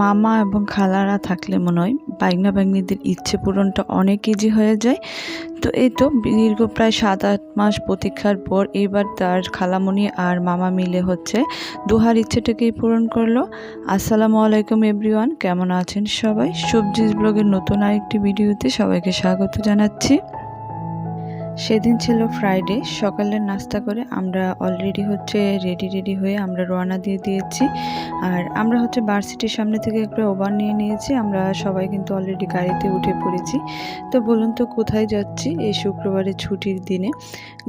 মামা এবং খালারা থাকলে মনে হয় বাগনা বাগনিদের ইচ্ছে পূরণটা অনেক ইজি হয়ে যায়। তো এই তো দীর্ঘ প্রায় সাত আট মাস প্রতীক্ষার পর এইবার তার খালামণি আর মামা মিলে হচ্ছে দুহার ইচ্ছেটাকেই পূরণ করল। আসসালামু আলাইকুম এভরিওয়ান, কেমন আছেন সবাই? সবজিস ব্লগের নতুন আরেকটি ভিডিওতে সবাইকে স্বাগত জানাচ্ছি। সেদিন ছিল ফ্রাইডে সকালের নাস্তা করে আমরা অলরেডি হচ্ছে রেডি রেডি হয়ে আমরা রওনা দিয়ে দিয়েছি। আর আমরা হচ্ছে ভার্সিটির সামনে থেকে একটা ওভার নিয়ে নিয়েছি, আমরা সবাই কিন্তু অলরেডি গাড়িতে উঠে পড়েছি। তো বলুন তো কোথায় যাচ্ছি এই শুক্রবারের ছুটির দিনে?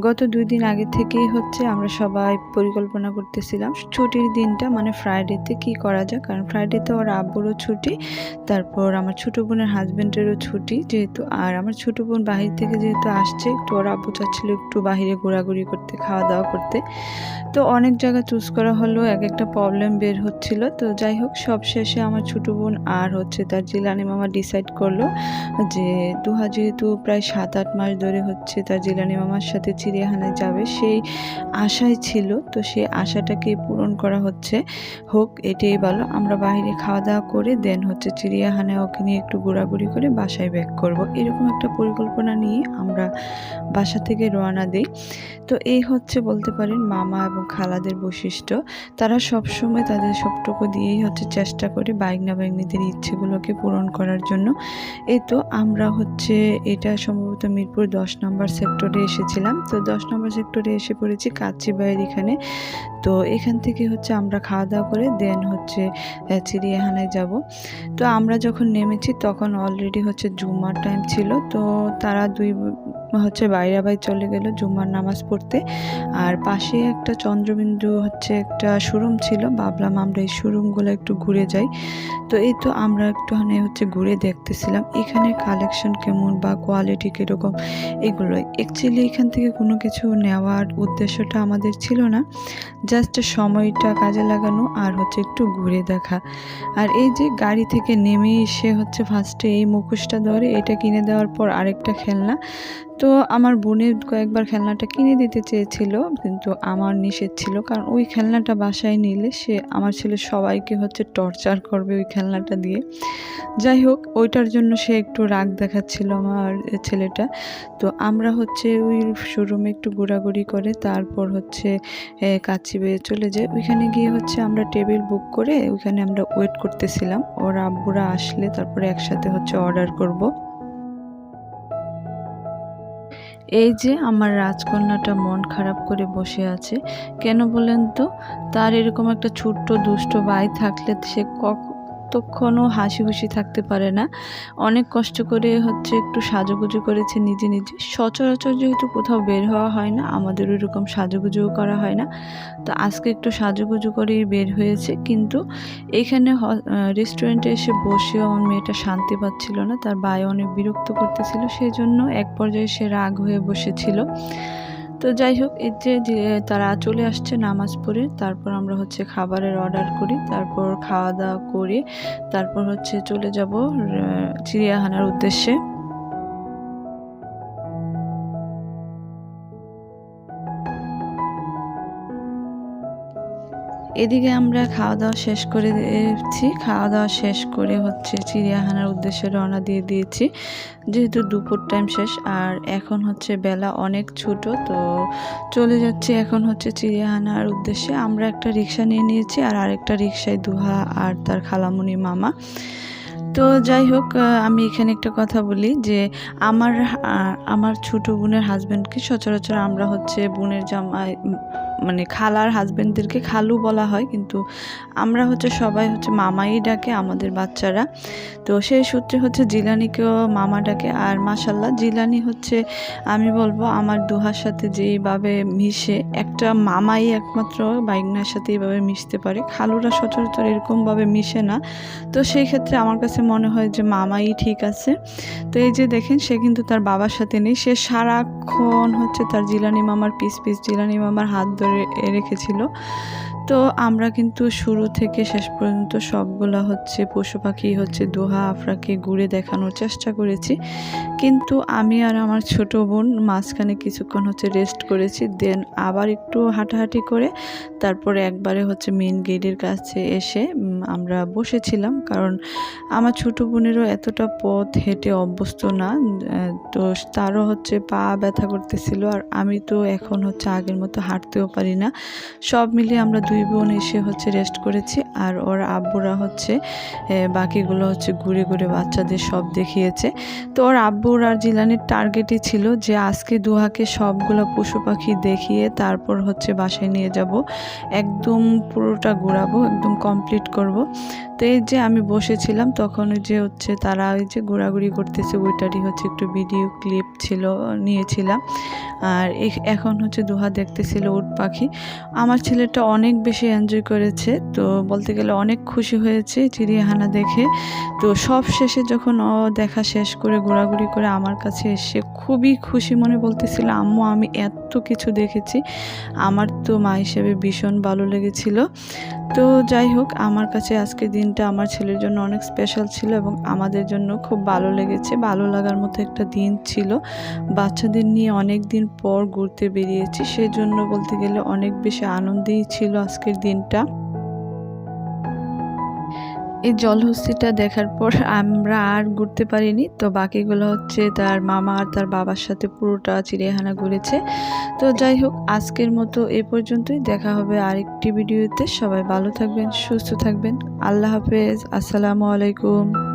গত দুই দিন আগে থেকেই হচ্ছে আমরা সবাই পরিকল্পনা করতেছিলাম ছুটির দিনটা মানে ফ্রাইডেতে কি করা যায় কারণ ফ্রাইডেতে ওর আব্বুরও ছুটি, তারপর আমার ছোটো বোনের হাজব্যান্ডেরও ছুটি যেহেতু, আর আমার ছোটো বোন বাহির থেকে যেহেতু আসছে, একটু ওর আব্বু চাচ্ছিল একটু বাহিরে ঘোরাঘুরি করতে খাওয়া দাওয়া করতে। তো অনেক জায়গা চুজ করা হলো, এক একটা প্রবলেম বের হচ্ছিল। তো যাই হোক, সব শেষে আমার ছোটো বোন আর হচ্ছে তার জিলানি মামা ডিসাইড করল যে দুহা যেহেতু প্রায় সাত আট মাস ধরে হচ্ছে তার জিলানি মামার সাথে চিড়িয়াখানায় যাবে, সেই আশাই ছিল। তো সেই আশাটাকে পূরণ করা হচ্ছে। হোক, এটাই ভালো। আমরা বাইরে খাওয়া দাওয়া করে দেন হচ্ছে চিড়িয়াখানায় ওকে নিয়ে একটু ঘোরাঘুরি করে বাসায় ব্যাক করব। এরকম একটা পরিকল্পনা নিয়ে আমরা বাসা থেকে রওনা দিই। তো এই হচ্ছে বলতে পারেন মামা এবং খালাদের বৈশিষ্ট্য। তারা সবসময় তাদের সবটুকু দিয়েই হচ্ছে চেষ্টা করে বাইকনা বাইকনিদের ইচ্ছেগুলোকে পূরণ করার জন্য। এই তো আমরা হচ্ছে এটা সম্ভবত মিরপুর দশ নম্বর সেক্টরে এসেছিলাম। তো দশ নম্বর সেক্টরে এসে পড়েছি কাচ্চিবাইয়ের এখানে। তো এখান থেকে হচ্ছে আমরা খাওয়া দাওয়া করে দেন হচ্ছে চিড়িয়াখানায় যাব। তো আমরা যখন নেমেছি তখন অলরেডি হচ্ছে জুমার টাইম ছিল। তো তারা দুই হচ্ছে বাইরে বাই চলে গেল জুম্মার নামাজ পড়তে। আর পাশে একটা চন্দ্রবিন্দু হচ্ছে একটা শোরুম ছিল। ভাবলাম আমরা এই শোরুমগুলো একটু ঘুরে যাই। তো এই তো আমরা একটুখানি হচ্ছে ঘুরে দেখতেছিলাম এখানে কালেকশন কেমন বা কোয়ালিটি কীরকম এগুলো অ্যাকচুয়ালি এখান থেকে কোনো কিছু নেওয়ার উদ্দেশ্যটা আমাদের ছিল না। জাস্ট সময়টা কাজে লাগানো আর হচ্ছে একটু ঘুরে দেখা। আর এই যে গাড়ি থেকে নেমে এসে হচ্ছে ফার্স্টে এই মুখোশটা ধরে এটা কিনে দেওয়ার পর আরেকটা খেলনা। তো আমার বোনের কয়েকবার খেলনাটা কিনে দিতে চেয়েছিল কিন্তু আমার নিষেধ ছিল। কারণ ওই খেলনাটা বাসায় নিলে সে আমার ছেলে সবাইকে হচ্ছে টর্চার করবে ওই খেলনাটা দিয়ে। যাই হোক ওইটার জন্য সে একটু রাগ দেখাচ্ছিল আমার ছেলেটা। তো আমরা হচ্ছে ওই শোরুমে একটু ঘোরাঘুরি করে তারপর হচ্ছে এ, কাচ্চি বেয়ে চলে যাই। ওইখানে গিয়ে হচ্ছে আমরা টেবিল বুক করে ওইখানে আমরা ওয়েট করতেছিলাম। ওর আব্বুরা আসলে তারপরে একসাথে হচ্ছে অর্ডার করব। এই যে আমার রাজকন্যাটা মন খারাপ করে বসে আছে, কেন বলেন তো? তার এরকম একটা ছোট্ট দুষ্ট ভাই থাকলে সে কতক্ষণও হাসি খুশি থাকতে পারে না। অনেক কষ্ট করে হচ্ছে একটু সাজুগুজু করেছে নিজে নিজে। সচরাচর যেহেতু কোথাও বের হওয়া হয় না, আমাদের ওইরকম সাজুগুজুও করা হয় না। তো আজকে একটু সাজুগুজু করেই বের হয়েছে। কিন্তু এখানে রেস্টুরেন্টে এসে বসেও আমার মেয়েটা শান্তি পাচ্ছিল না। তার বায়ে অনেক বিরক্ত করতেছিল। সেই জন্য এক পর্যায়ে সে রাগ হয়ে বসেছিল। তো যাই হোক, এই যে তারা চলে আসছে নামাজ পড়ে, তারপর আমরা হচ্ছে খাবারের অর্ডার করি, তারপর খাওয়া দাওয়া করে, তারপর হচ্ছে চলে যাব চিড়িয়াখানার উদ্দেশ্যে। এদিকে আমরা খাওয়া দাওয়া শেষ করে দিয়েছি। খাওয়া দাওয়া শেষ করে হচ্ছে চিড়িয়াখানার উদ্দেশ্যে রওনা দিয়ে দিয়েছি। যেহেতু দুপুর টাইম শেষ, আর এখন হচ্ছে বেলা অনেক ছোট, তো চলে যাচ্ছি এখন হচ্ছে চিড়িয়াখানার উদ্দেশ্যে। আমরা একটা রিক্সা নিয়ে নিয়েছি, আর আরেকটা রিক্সায় দুহা আর তার খালামুনি মামা। তো যাই হোক আমি এখানে একটা কথা বলি যে আমার আমার ছোট বোনের হাজব্যান্ডকে সচরাচর আমরা হচ্ছে বোনের জামাই মানে খালার হাজব্যান্ডদেরকে খালু বলা হয়। কিন্তু আমরা হচ্ছে সবাই হচ্ছে মামাই ডাকে আমাদের বাচ্চারা। তো সেই সূত্রে হচ্ছে জিলানিকেও মামা ডাকে। আর মাসাল্লাহ জিলানি হচ্ছে, আমি বলব আমার দুহার সাথে যেইভাবে মিশে, একটা মামাই একমাত্র বাইগনার সাথে এইভাবে মিশতে পারে। খালুরা সচরাচর এরকমভাবে মিশে না। তো সেই ক্ষেত্রে আমার কাছে মনে হয় যে মামাই ঠিক আছে। তো এই যে দেখেন, সে কিন্তু তার বাবার সাথে নেই। সে সারাক্ষণ হচ্ছে তার জিলানি মামার পিস পিস জিলানি মামার হাত ধরে রেখেছিল। তো আমরা কিন্তু শুরু থেকে শেষ পর্যন্ত সবগুলা হচ্ছে পশু পাখি, হচ্ছে দোহা, আফরাকে ঘুরে দেখানোর চেষ্টা করেছি। কিন্তু আমি আর আমার ছোট বোন মাঝখানে কিছুক্ষণ হচ্ছে রেস্ট করেছি দেন আবার একটু হাঁটাহাঁটি করে তারপরে একবারে হচ্ছে মেন গেটের কাছে এসে আমরা বসেছিলাম। কারণ আমার ছোট বোনেরও এতটা পথ হেঁটে অভ্যস্ত না তো তারও হচ্ছে পা ব্যথা করতেছিল। আর আমি তো এখন হচ্ছে আগের মতো হাঁটতেও পারি না। সব মিলিয়ে আমরা দুই বোন এসে হচ্ছে রেস্ট করেছি, আর ওর আব্বুরা হচ্ছে বাকিগুলো হচ্ছে ঘুরে ঘুরে বাচ্চাদের সব দেখিয়েছে। তো ওর আব্বুর আর জিলানির টার্গেটই ছিল যে আজকে দুহাকে সবগুলো পশু পাখি দেখিয়ে তারপর হচ্ছে বাসায় নিয়ে যাব। একদম পুরোটা ঘোরাবো, একদম কমপ্লিট করব। তো এই যে আমি বসেছিলাম, তখন ওই যে হচ্ছে তারা ওই যে ঘোরাঘুরি করতেছে, ওইটারই হচ্ছে একটু ভিডিও ক্লিপ ছিল, নিয়েছিলাম। আর এখ- এখন হচ্ছে দুহা দেখতেছিল উট পাখি। আমার ছেলেটা অনেক বেশি এনজয় করেছে, তো বলতে গেলে অনেক খুশি হয়েছে চিড়িয়াখানা দেখে। তো সব শেষে যখন ও দেখা শেষ করে, ঘোরাঘুরি করে আমার কাছে এসে খুবই খুশি মনে বলতেছিল, আম্মু, আমি এত কিছু দেখেছি। আমার তো মা হিসেবে ভীষণ ভালো লেগেছিল। তো যাই হোক, আমার কাছে আজকের দিনটা আমার ছেলের জন্য অনেক স্পেশাল ছিল এবং আমাদের জন্য খুব ভালো লেগেছে। ভালো লাগার মতো একটা দিন ছিল। বাচ্চাদের নিয়ে অনেক দিন পর ঘুরতে বেরিয়েছি, সেজন্য বলতে গেলে অনেক বেশি আনন্দেই ছিল আজকের দিনটা। এই জলহস্তিটা দেখার পর আমরা আর ঘুরতে পারিনি। তো বাকিগুলো হচ্ছে তার মামা আর তার বাবার সাথে পুরোটা চিড়িয়াখানা ঘুরেছে। তো যাই হোক, আজকের মতো এ পর্যন্তই। দেখা হবে আরেকটি ভিডিওতে। সবাই ভালো থাকবেন, সুস্থ থাকবেন। আল্লাহ হাফেজ। আসসালামু আলাইকুম।